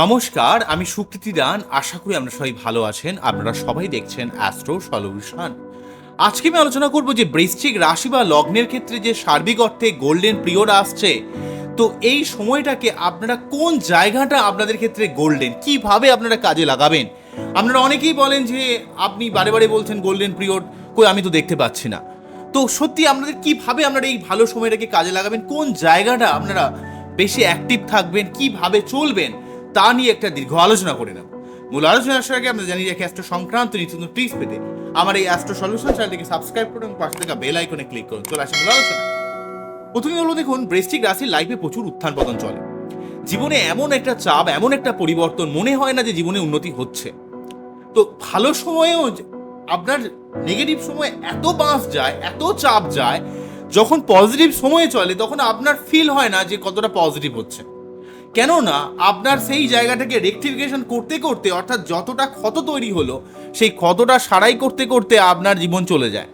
নমস্কার, আমি সুকৃতি দান। আশা করি আপনারা সবাই ভালো আছেন। আপনারা সবাই দেখছেন অ্যাস্ট্রো সলিউশন আজকে আমি আলোচনা করব যে বৃশ্চিক রাশি বা লগ্নের ক্ষেত্রে যে সার্বিক অর্থে গোল্ডেন পিরিয়ড আসছে, তো এই সময়টাকে আপনারা কোন জায়গাটা আপনাদের ক্ষেত্রে গোল্ডেন কীভাবে আপনারা কাজে লাগাবেন? আপনারা অনেকেই বলেন যে আপনি বারে বারে বলছেন গোল্ডেন পিরিয়ড কই আমি তো দেখতে পাচ্ছি না। তো সত্যি আপনাদের কীভাবে আপনারা এই ভালো সময়টাকে কাজে লাগাবেন? কোন জায়গাটা আপনারা বেশি অ্যাক্টিভ থাকবেন? কীভাবে চলবেন? তা নিয়ে একটা দীর্ঘ আলোচনা করে নেব। মূল আলোচনা আসার আগে আমরা জানি রাখি অ্যাস্ট্রো সংক্রান্ত নিত্য নতুন টিপস পেতে আমার এই অ্যাস্ট্রো সলিউশন চ্যানেলটিকে সাবস্ক্রাইব করুন এবং পাশে থাকা বেল আইকনে ক্লিক করুন। চলে আসে মূল আলোচনা প্রথমে হলো দেখুন, বৃশ্চিক রাশির লাইফে প্রচুর উত্থান পতন চলে। জীবনে এমন একটা চাপ, এমন একটা পরিবর্তন মনে হয় না যে জীবনে উন্নতি হচ্ছে। তো ভালো সময়েও আপনার নেগেটিভ সময়ে এত বাঁশ যায়, এত চাপ যায়, যখন পজিটিভ সময়ে চলে, তখন আপনার ফিল হয় না যে কতটা পজিটিভ হচ্ছে। কেননা আপনার সেই জায়গাটাকে রেকটিফিকেশন করতে করতে, অর্থাৎ যতটা ক্ষত তৈরি হলো, সেই ক্ষতটা সারাই করতে করতে আপনার জীবন চলে যায়।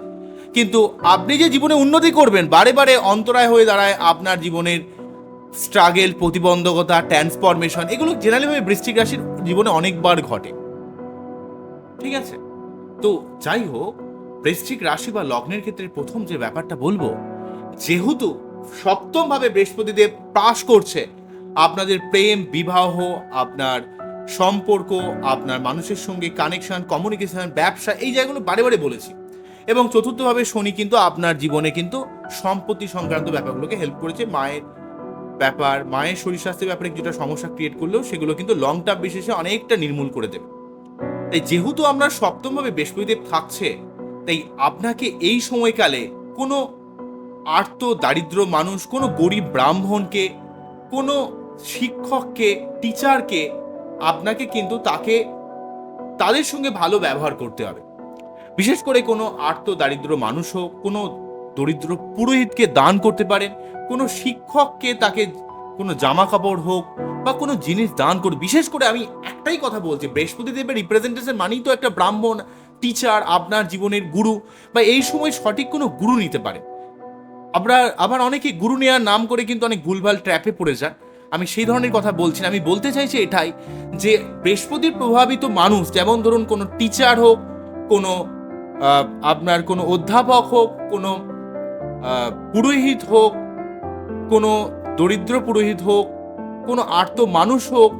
কিন্তু আপনি যে জীবনে উন্নতি করবেন, বারে বারে অন্তরায় হয়ে দাঁড়ায় আপনার জীবনের স্ট্রাগেল প্রতিবন্ধকতা ট্রান্সফরমেশন এগুলো জেনারেলিভাবে বৃষ্টিক রাশির জীবনে অনেকবার ঘটে। ঠিক আছে? তো যাই হোক, বৃশ্চিক রাশি বা লগ্নের ক্ষেত্রে প্রথম যে ব্যাপারটা বলব, যেহেতু সপ্তমভাবে বৃহস্পতিদেব পাশ করছে আপনাদের প্রেম, বিবাহ, আপনার সম্পর্ক, আপনার মানুষের সঙ্গে কানেকশন কমিউনিকেশন ব্যবসা, এই জায়গাগুলো বারে বারে বলেছি। এবং চতুর্থভাবে শনি কিন্তু আপনার জীবনে কিন্তু সম্পত্তি সংক্রান্ত ব্যাপারগুলোকে হেল্প করেছে। মায়ের ব্যাপার, মায়ের শরীর স্বাস্থ্যের ব্যাপারে কিছুটা সমস্যা ক্রিয়েট করলেও সেগুলো কিন্তু লং টার্ম বিশেষে অনেকটা নির্মূল করে দেবে। তাই যেহেতু আপনার সপ্তমভাবে বৃহস্পতিদেব থাকছে, তাই আপনাকে এই সময়কালে কোনো আর্ত দারিদ্র মানুষ, কোনো গরিব ব্রাহ্মণকে, কোনো শিক্ষককে টিচারকে আপনাকে কিন্তু তাকে, তাদের সঙ্গে ভালো ব্যবহার করতে হবে। বিশেষ করে কোনো আর্ত দারিদ্র মানুষ হোক, কোনো দরিদ্র পুরোহিতকে দান করতে পারেন, কোনো শিক্ষককে তাকে কোনো জামা কাপড় হোক বা কোনো জিনিস দান করে বিশেষ করে আমি একটাই কথা বলছি, বৃহস্পতিদেবের রিপ্রেজেন্টেশন মানেই তো একটা ব্রাহ্মণ টিচার আপনার জীবনের গুরু বা এই সময় সঠিক কোনো গুরু নিতে পারে। আমরা, আবার অনেকে গুরু নেওয়ার নাম করে কিন্তু অনেক ভুলভাল ট্র্যাপে পড়ে যান আমি সেই ধরনের কথা বলছি না। আমি বলতে চাইছি এটাই যে বৃহস্পতির প্রভাবিত মানুষ, যেমন ধরুন কোনো টিচার হোক, কোনো আপনার কোনো অধ্যাপক হোক, কোনো পুরোহিত হোক, কোনো দরিদ্র পুরোহিত হোক, কোনো আর্ত মানুষ হোক,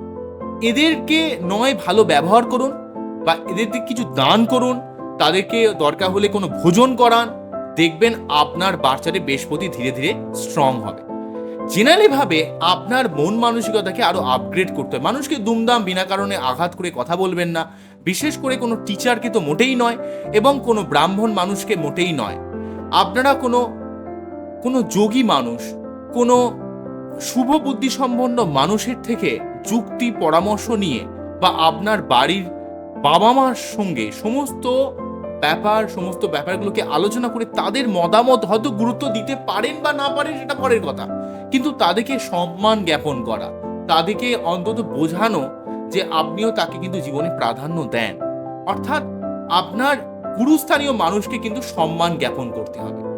এদেরকে নয় ভালো ব্যবহার করুন বা এদেরকে কিছু দান করুন, তাদেরকে দরকার হলে কোনো ভোজন করান, দেখবেন আপনার বাচ্চাটি বৃহস্পতি ধীরে ধীরে স্ট্রং হবে। জেনারেলি ভাবে আপনার মন মানসিকতাকে আরও আপগ্রেড করতে হবে মানুষকে দুমদাম বিনা কারণে আঘাত করে কথা বলবেন না। বিশেষ করে কোনো টিচারকে তো মোটেই নয় এবং কোনো ব্রাহ্মণ মানুষকে মোটেই নয়। আপনারা কোনো কোনো যোগী মানুষ, কোনো শুভ বুদ্ধি সম্পন্ন মানুষের থেকে যুক্তি, পরামর্শ নিয়ে বা আপনার বাড়ির বাবা মার সঙ্গে সমস্ত ব্যাপার, সমস্ত ব্যাপারগুলোকে আলোচনা করে তাদের মতামত হয়তো গুরুত্ব দিতে পারেন বা না পারেন সেটা পরের কথা। কিন্তু তাদেরকে সম্মান জ্ঞাপন করা, তাদেরকে অন্তত বোঝানো যে আপনিও তাকে কিন্তু জীবনে প্রাধান্য দেন। অর্থাৎ আপনার গুরুস্থানীয় মানুষকে কিন্তু সম্মান জ্ঞাপন করতে হবে।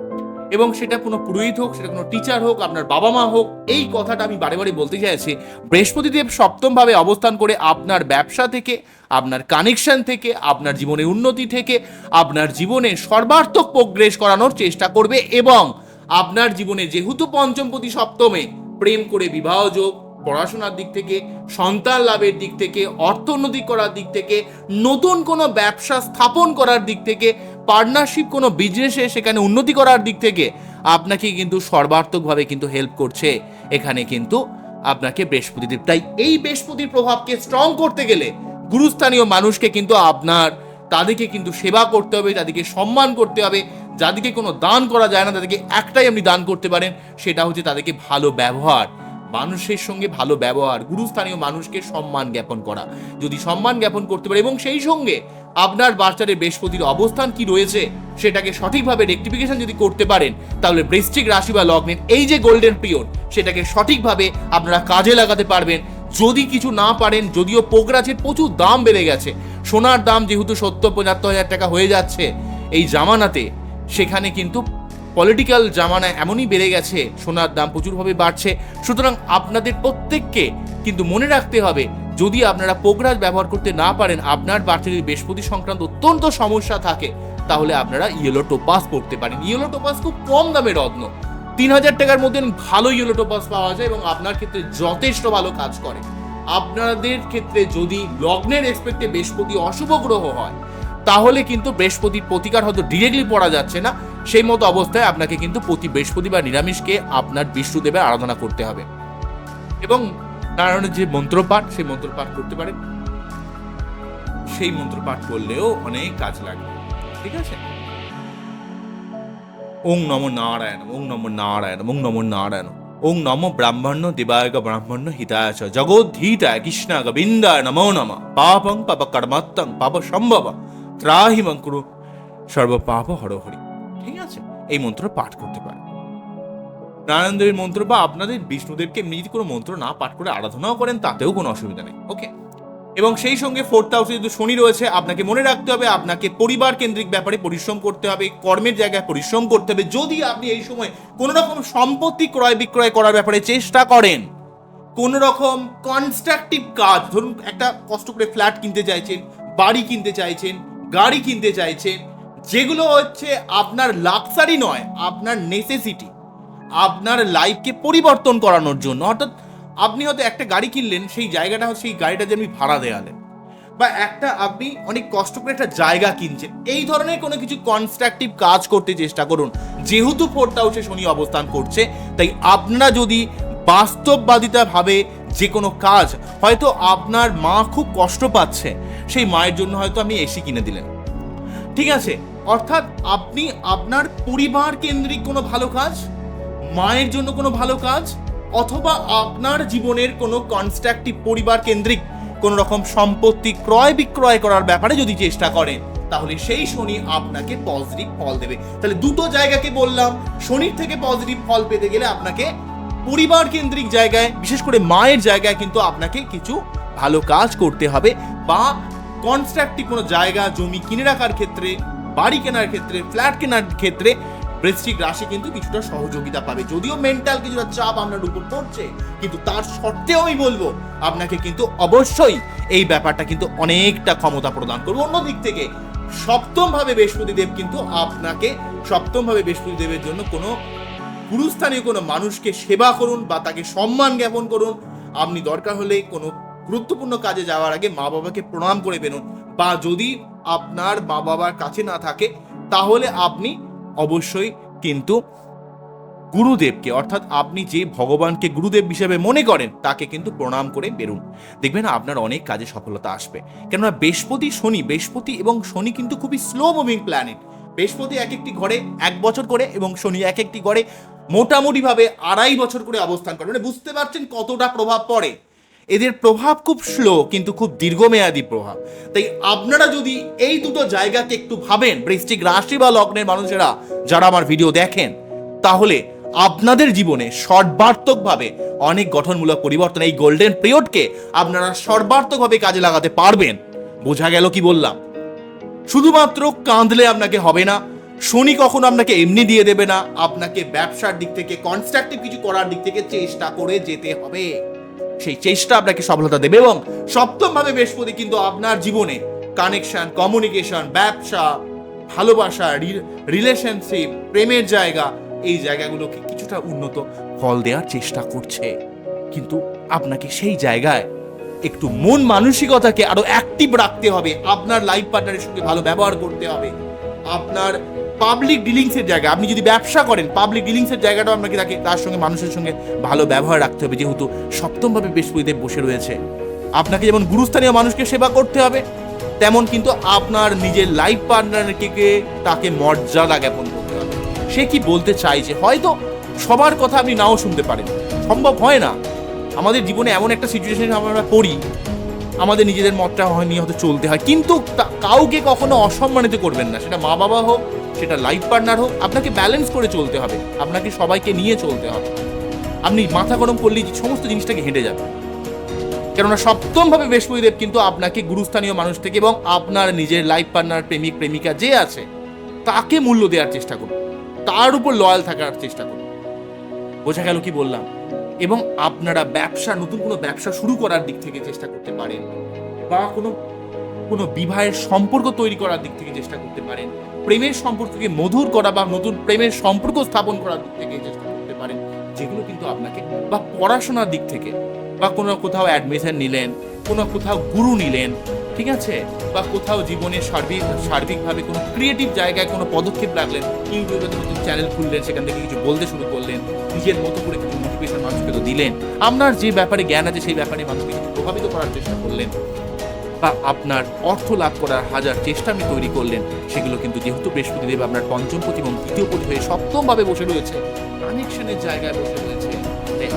এবং সেটা কোনো পুরোহিত হোক, সেটা কোনো টিচার হোক, আপনার বাবা মা হোক, এই কথাটা আমি বারে বারে বলতে চাইছি, বৃহস্পতিদেব সপ্তমভাবে অবস্থান করে আপনার ব্যবসা থেকে, আপনার কানেকশন থেকে, আপনার জীবনের উন্নতি থেকে, আপনার জীবনে সর্বার্থক প্রোগ্রেস করানোর চেষ্টা করবে এবং আপনার জীবনে যেহেতু পঞ্চমপতি সপ্তমে, প্রেম করে বিবাহ যোগ, পড়াশোনার দিক থেকে, সন্তান লাভের দিক থেকে, অর্থোন্নতি করার দিক থেকে, নতুন কোনো ব্যবসা স্থাপন করার দিক থেকে পার্টনারশিপ কোনো বিজনেসে সেখানে উন্নতি করার দিক থেকে, আপনাকে কিন্তু সর্বার্থকভাবে কিন্তু হেল্প করছে। এখানে কিন্তু আপনাকে বৃহস্পতিদেব। তাই এই বৃহস্পতির প্রভাবকে স্ট্রং করতে গেলে, গুরুস্থানীয় মানুষকে কিন্তু আপনার তাদেরকে কিন্তু সেবা করতে হবে, তাদেরকে সম্মান করতে হবে, যাদেরকে কোনো দান করা যায় না, তাদেরকে একটাই আপনি দান করতে পারেন, সেটা হচ্ছে তাদেরকে ভালো ব্যবহার। মানুষের সঙ্গে ভালো ব্যবহার, গুরুস্থানীয় মানুষকে সম্মান জ্ঞাপন করা। যদি সম্মান জ্ঞাপন করতে পারে, এবং সেই সঙ্গে আপনার বাচ্চাদের বৃহস্পতির অবস্থান কি রয়েছে, সেটাকে সঠিকভাবে রেকটিফিকেশন যদি করতে পারেন, তাহলে বৃশ্চিক রাশি বা লগ্নের এই যে গোল্ডেন পিরিয়ড সেটাকে সঠিকভাবে আপনারা কাজে লাগাতে পারবেন। যদি কিছু না পারেন, যদিও পোকরাজের প্রচুর দাম বেড়ে গেছে। সোনার দাম যেহেতু সত্তর, পঁচাত্তর হাজার টাকা হয়ে যাচ্ছে, এই জামানাতে, সেখানে কিন্তু পলিটিক্যাল জামানা এমনই বেড়ে গেছে, সোনার দাম প্রচুরভাবে বাড়ছে। সুতরাং আপনাদের প্রত্যেককে কিন্তু মনে রাখতে হবে, যদি আপনারা পোগরাজ ব্যবহার করতে না পারেন, আপনার যদি বৃহস্পতি সংক্রান্ত অত্যন্ত সমস্যা থাকে, তাহলে আপনারা ইয়েলো টোপাস পড়তে পারেন। ইয়েলো টোপাস খুব কম দামে রত্ন। তিন হাজার টাকার মধ্যে ভালো ইয়েলো টোপাস পাওয়া যায় এবং আপনার ক্ষেত্রে যথেষ্ট ভালো কাজ করে। আপনাদের ক্ষেত্রে যদি লগ্নের রেসপেক্টে বৃহস্পতি অশুভ গ্রহ হয়, তাহলে কিন্তু বৃহস্পতির প্রতিকার হয়তো ডিরেক্টলি পড়া যাচ্ছে না। সেই মতো অবস্থায় আপনাকে কিন্তু প্রতি বৃহস্পতি বা নিরামিষকে আপনার বিষ্ণুদেবের আরাধনা করতে হবে। এবং নারায়ণের যে মন্ত্রপাঠ, সেই মন্ত্রপাঠ করতে পারেন। সেই মন্ত্রপাঠ করলেও অনেক কাজ লাগবে। ঠিক আছে? ওং নম নারায়ণ ওং নম নারায়ণ ওং নম নারায়ণ ওং নম ব্রাহ্মণ্য দেবায়ক ব্রাহ্মণ্য হিতায় চ জগদ্ধীতায় কৃষ্ণ গোবিন্দায় নমো নম পাপং পাপ কর্মাত্তং পাপ সম্ভব ত্রাহি মঙ্কুরু সর্ব পাপ হর হরি ঠিক আছে? এই মন্ত্র পাঠ করতে পারেন। নারায়ণ দেবের মন্ত্র বা আপনাদের বিষ্ণুদেবকে এমনি যদি কোনো মন্ত্র না পাঠ করে আরাধনাও করেন, তাতেও কোনো অসুবিধা নেই। ওকে এবং সেই সঙ্গে ফোর্থ হাউসে যদি শনি রয়েছে, আপনাকে মনে রাখতে হবে, আপনাকে পরিবার কেন্দ্রিক ব্যাপারে পরিশ্রম করতে হবে, কর্মের জায়গায় পরিশ্রম করতে হবে। যদি আপনি এই সময় কোনো রকম সম্পত্তি ক্রয় বিক্রয় করার ব্যাপারে চেষ্টা করেন, কোন রকম কনস্ট্রাকটিভ কাজ, ধরুন একটা কষ্ট করে ফ্ল্যাট কিনতে চাইছেন, বাড়ি কিনতে চাইছেন, গাড়ি কিনতে চাইছেন, যেগুলো হচ্ছে আপনার লাক্সারি নয়, আপনার নেসেসিটি আপনার লাইফকে পরিবর্তন করানোর জন্য। অর্থাৎ আপনি হয়তো একটা গাড়ি কিনলেন, সেই জায়গাটা হচ্ছে সেই গাড়িটা যে আপনি ভাড়া দেওয়ালেন বা একটা আপনি অনেক কষ্ট করে একটা জায়গা কিনছেন। এই ধরনের কোনো কিছু কনস্ট্রাকটিভ কাজ করতে চেষ্টা করুন। যেহেতু ফোর্থ হাউসে শনি অবস্থান করছে, তাই আপনারা যদি বাস্তববাদিতা ভাবে যে কোনো কাজ, হয়তো আপনার মা খুব কষ্ট পাচ্ছে, সেই মায়ের জন্য হয়তো আপনি এসি কিনে দিলেন। ঠিক আছে? অর্থাৎ আপনি আপনার পরিবার কেন্দ্রিক কোনো ভালো কাজ, মায়ের জন্য কোনো ভালো কাজ অথবা আপনার জীবনের কোনো কনস্ট্রাকটিভ পরিবার কেন্দ্রিক কোনো রকম সম্পত্তি ক্রয় বিক্রয় করার ব্যাপারে যদি চেষ্টা করেন, তাহলে সেই শনি আপনাকে পজিটিভ ফল দেবে। তাহলে দুটো জায়গাকে বললাম, শনির থেকে পজিটিভ ফল পেতে গেলে আপনাকে পরিবার কেন্দ্রিক জায়গায়, বিশেষ করে মায়ের জায়গায় কিন্তু আপনাকে কিছু ভালো কাজ করতে হবে বা কনস্ট্রাকটিভ কোনো জায়গা, জমি কিনে রাখার ক্ষেত্রে, বাড়ি কেনার ক্ষেত্রে ফ্ল্যাট কেনার ক্ষেত্রে বৃশ্চিক রাশি কিন্তু কিছুটা সহযোগিতা পাবে। যদিও মেন্টাল কিছুটা চাপ আপনার উপর পড়ছে, কিন্তু তার সত্ত্বেও আমি বলব, আপনাকে কিন্তু অবশ্যই এই ব্যাপারটা কিন্তু অনেকটা ক্ষমতা প্রদান করবে। অন্য দিক থেকে সপ্তম ভাবে বৃহস্পতি দেব কিন্তু আপনাকে সপ্তম ভাবে বৃহস্পতি দেবের জন্য কোনো গুরুস্থানীয় কোনো মানুষকে সেবা করুন বা তাকে সম্মান জ্ঞাপন করুন। আপনি দরকার হলে কোনো গুরুত্বপূর্ণ কাজে যাওয়ার আগে মা বাবাকে প্রণাম করে বেরোন। বা যদি আপনার মা বাবার কাছে না থাকে, তাহলে আপনি অবশ্যই, কিন্তু গুরুদেবকে, অর্থাৎ আপনি যে ভগবানকে গুরুদেব হিসেবে মনে করেন, তাকে কিন্তু প্রণাম করে বেরুন। দেখবেন আপনার অনেক কাজে সফলতা আসবে। কেননা বৃহস্পতি, শনি, বৃহস্পতি এবং শনি কিন্তু খুবই স্লো মুভিং প্ল্যানেট বৃহস্পতি এক একটি ঘরে এক বছর করে এবং শনি এক একটি ঘরে মোটামুটিভাবে আড়াই বছর করে অবস্থান করে। মানে বুঝতে পারছেন কতটা প্রভাব পড়ে? এদের প্রভাব খুব স্লো কিন্তু খুব দীর্ঘমেয়াদী প্রভাব। তাই আপনারা যদি এই দুটো জায়গাকে একটু ভাবেন বৃষ্টিক রাশি বা লগ্নের মানুষেরা যারা আমার ভিডিও দেখেন, তাহলে আপনাদের জীবনে সর্বার্থকভাবে অনেক গঠনমূলক পরিবর্তন, এই গোল্ডেন পিরিয়ডকে আপনারা সর্বার্থকভাবে কাজে লাগাতে পারবেন। বোঝা গেল কি বললাম? শুধুমাত্র কাঁদলে আপনাকে হবে না, শনি কখনো আপনাকে এমনি দিয়ে দেবে না, আপনাকে ব্যবসার দিক থেকে কনস্ট্রাকটিভ কিছু করার দিক থেকে চেষ্টা করে যেতে হবে। সেই চেষ্টা আপনাকে সফলতা দেবে এবং সপ্তম ভাবে বৃহস্পতি কিন্তু আপনার জীবনে কানেকশন কমিউনিকেশন ব্যবসা, ভালোবাসা রিলেশনশিপ প্রেমের জায়গা, এই জায়গাগুলোকে কিছুটা উন্নত ফল দেওয়ার চেষ্টা করছে। কিন্তু আপনাকে সেই জায়গায় একটু মন মানসিকতাকে আরও অ্যাক্টিভ রাখতে হবে। আপনার লাইফ পার্টনারের সঙ্গে ভালো ব্যবহার করতে হবে। আপনার পাবলিক ডিলিংসের জায়গা। আপনি যদি ব্যবসা করেন পাবলিক ডিলিংসের জায়গাটাও আপনাকে তাকে, তার সঙ্গে মানুষের সঙ্গে ভালো ব্যবহার রাখতে হবে। যেহেতু সপ্তমভাবে বৃহস্পতিদেব বসে রয়েছে। আপনাকে যেমন গুরুস্থানীয় মানুষকে সেবা করতে হবে, তেমন কিন্তু আপনার নিজের লাইফ পার্টনারকে তাকে মর্যাদা জ্ঞাপন করতে হবে। সে কি বলতে চাইছে হয়তো সবার কথা আপনি নাও শুনতে পারেন। সম্ভব হয় না। আমাদের জীবনে এমন একটা সিচুয়েশনে আমরা পড়ি আমাদের নিজেদের মতটা হয় নিয়ে হয়তো চলতে হয়। কিন্তু কাউকে কখনো অসম্মানিত করবেন না। সেটা মা বাবা হোক, সেটা লাইফ পার্টনার হোক, আপনাকে ব্যালেন্স করে চলতে হবে। আপনাকে সবাইকে নিয়ে চলতে হবে। আপনি মাথা গরম করলেই যে সমস্ত জিনিসটাকে হেঁটে যাবে। কেননা সপ্তমভাবে বৃহস্পতিদেব কিন্তু আপনাকে গুরুস্থানীয় মানুষ থেকে এবং আপনার নিজের লাইফ পার্টনার প্রেমিক, প্রেমিকা যে আছে, তাকে মূল্য দেওয়ার চেষ্টা করুন। তার উপর লয়াল থাকার চেষ্টা করুন। বোঝা গেল কি বললাম? এবং আপনারা ব্যবসা, নতুন কোনো ব্যবসা শুরু করার দিক থেকে চেষ্টা করতে পারেন বা কোনো কোনো বিবাহের সম্পর্ক তৈরি করার দিক থেকে চেষ্টা করতে পারেন। প্রেমের সম্পর্ককে মধুর করা বা নতুন প্রেমের সম্পর্ক স্থাপন করার দিক থেকে চেষ্টা করতে পারেন। যেগুলো কিন্তু আপনাকে বা পড়াশোনার দিক থেকে বা কোনো কোথাও অ্যাডমিশন নিলেন, কোনো কোথাও গুরু নিলেন ঠিক আছে? বা কোথাও জীবনের সার্বিক, সার্বিকভাবে কোনো ক্রিয়েটিভ জায়গায় কোনো পদক্ষেপ রাখলেন ইউটিউবে নতুন চ্যানেল খুললেন, সেখান থেকে কিছু বলতে শুরু করলেন, নিজের মতো করে কিছু মোটিভেশন মানুষকে তো দিলেন। আপনার যে ব্যাপারে জ্ঞান আছে, সেই ব্যাপারে মানুষকে কিছু প্রভাবিত করার চেষ্টা করলেন। বা আপনার অর্থ লাভ করার হাজার চেষ্টা আপনি তৈরি করলেন। সেগুলো কিন্তু যেহেতু বৃহস্পতিদেব আপনার পঞ্চম পঞ্চমপতি এবং দ্বিতীয়পতি হয়ে সপ্তমভাবে বসে রয়েছে কানেকশনের জায়গায় বসে রয়েছে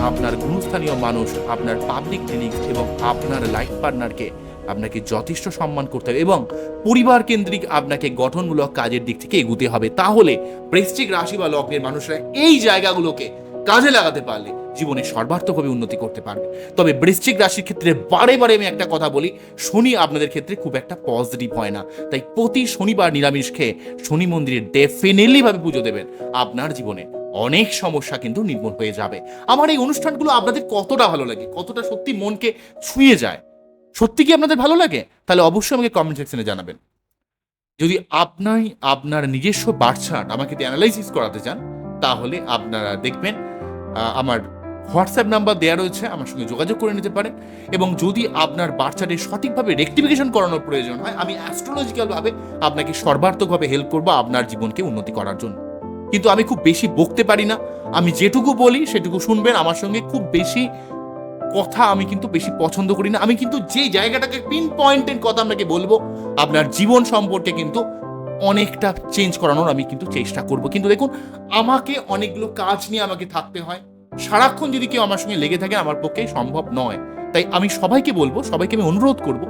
আপনার গুণস্থানীয় মানুষ, আপনার পাবলিক ক্লিনিক এবং আপনার লাইফ পার্টনারকে আপনাকে যথেষ্ট সম্মান করতে হবে এবং পরিবার কেন্দ্রিক আপনাকে গঠনমূলক কাজের দিক থেকে এগুতে হবে। তাহলে বৃশ্চিক রাশি বা লগ্নের মানুষরা এই জায়গাগুলোকে কাজে লাগাতে পারলে জীবনে সর্বার্থকভাবে উন্নতি করতে পারবে। তবে বৃশ্চিক রাশির ক্ষেত্রে বারে বারে আমি একটা কথা বলি, শনি আপনাদের ক্ষেত্রে খুব একটা পজিটিভ হয় না। তাই প্রতি শনিবার নিরামিষ খেয়ে শনি মন্দিরে ডেফিনেটলি ভাবে পুজো দেবেন। আপনার জীবনে অনেক সমস্যা কিন্তু নির্মূল হয়ে যাবে। আমার এই অনুষ্ঠানগুলো আপনাদের কতটা ভালো লাগে, কতটা সত্যি মনকে ছুঁয়ে যায় সত্যি কি আপনাদের ভালো লাগে? তাহলে অবশ্যই আমাকে কমেন্ট সেকশনে জানাবেন। যদি আপনি আপনার নিজস্ব বার্চার্ট আমাকে অ্যানালাইসিস করাতে চান, তাহলে আপনারা দেখবেন আমার হোয়াটসঅ্যাপ নাম্বার দেওয়া রয়েছে, আমার সঙ্গে যোগাযোগ করে নিতে পারেন। এবং যদি আপনার বাচ্চাদের সঠিকভাবে রেক্টিফিকেশন করানোর প্রয়োজন হয়, আমি অ্যাস্ট্রোলজিক্যালভাবে আপনাকে সর্বার্থকভাবে হেল্প করব আপনার জীবনকে উন্নতি করার জন্য। কিন্তু আমি খুব বেশি বকতে পারি না। আমি যেটুকু বলি, সেটুকু শুনবেন, আমার সঙ্গে খুব বেশি কথা আমি কিন্তু বেশি পছন্দ করি না। আমি কিন্তু যে জায়গাটাকে পিন পয়েন্টের কথা আপনাকে বলব, আপনার জীবন সম্পর্কে কিন্তু অনেকটা চেঞ্জ করানোর আমি কিন্তু চেষ্টা করব। কিন্তু দেখুন, আমাকে অনেকগুলো কাজ নিয়ে আমাকে থাকতে হয়। সারাক্ষণ যদি কেউ আমার সঙ্গে লেগে থাকে, আমার পক্ষে সম্ভব নয়। তাই আমি সবাইকে বলব, সবাইকে আমি অনুরোধ করব,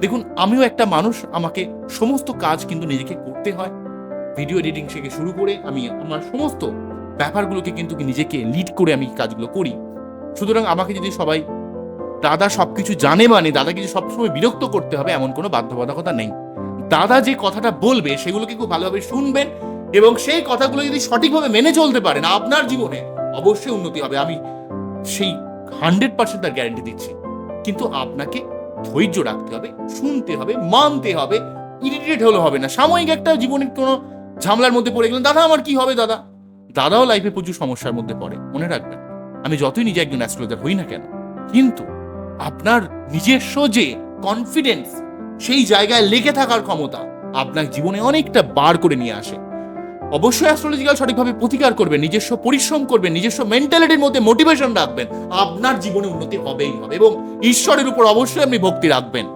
দেখুন, আমিও একটা মানুষ, আমাকে সমস্ত কাজ কিন্তু নিজেকে করতে হয়। ভিডিও এডিটিং থেকে শুরু করে আমি আমার সমস্ত ব্যাপারগুলোকে কিন্তু নিজেকে লিড করে আমি কাজগুলো করি। সুতরাং আমাকে যদি সবাই, দাদা সবকিছু জানে মানে দাদাকে যে সবসময় বিরক্ত করতে হবে, এমন কোনো বাধ্যবাধকতা নেই। দাদা যে কথাটা বলবে, সেগুলোকে খুব ভালোভাবে শুনবেন এবং সেই কথাগুলো যদি সঠিকভাবে মেনে চলতে পারেন, আপনার জীবনে অবশ্যই উন্নতি হবে। আমি সেই হান্ড্রেড পার্সেন্ট তার গ্যারেন্টি দিচ্ছি। কিন্তু আপনাকে ধৈর্য রাখতে হবে, শুনতে হবে, মানতে হবে ইরিটেট হলে হবে না। সাময়িক একটা জীবনের কোনো ঝামেলার মধ্যে পড়ে গেলেন, দাদা, আমার কি হবে, দাদা? দাদাও লাইফে প্রচুর সমস্যার মধ্যে পড়ে, মনে রাখবেন। আমি যতই নিজে একজন অ্যাস্ট্রোলজার হই না কেন, কিন্তু আপনার নিজস্ব যে কনফিডেন্স সেই জায়গায় লেগে থাকার ক্ষমতা আপনার জীবনে অনেকটা বার করে নিয়ে আসে। অবশ্যই অ্যাস্ট্রোলজিক্যাল সঠিকভাবে প্রতিকার করবেন, নিজস্ব পরিশ্রম করবেন, নিজস্ব মেন্টালিটির মধ্যে মোটিভেশন রাখবেন, আপনার জীবনে উন্নতি হবেই হবে এবং ঈশ্বরের উপর অবশ্যই আপনি ভক্তি রাখবেন।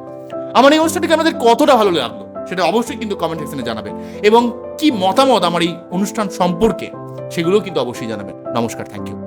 আমার এই অনুষ্ঠানটিকে আমাদের কতটা ভালো লাগল সেটা অবশ্যই কিন্তু কমেন্ট সেকশনে জানাবেন এবং কি মতামত আমার এই অনুষ্ঠান সম্পর্কে সেগুলোও কিন্তু অবশ্যই জানাবেন। নমস্কার থ্যাংক ইউ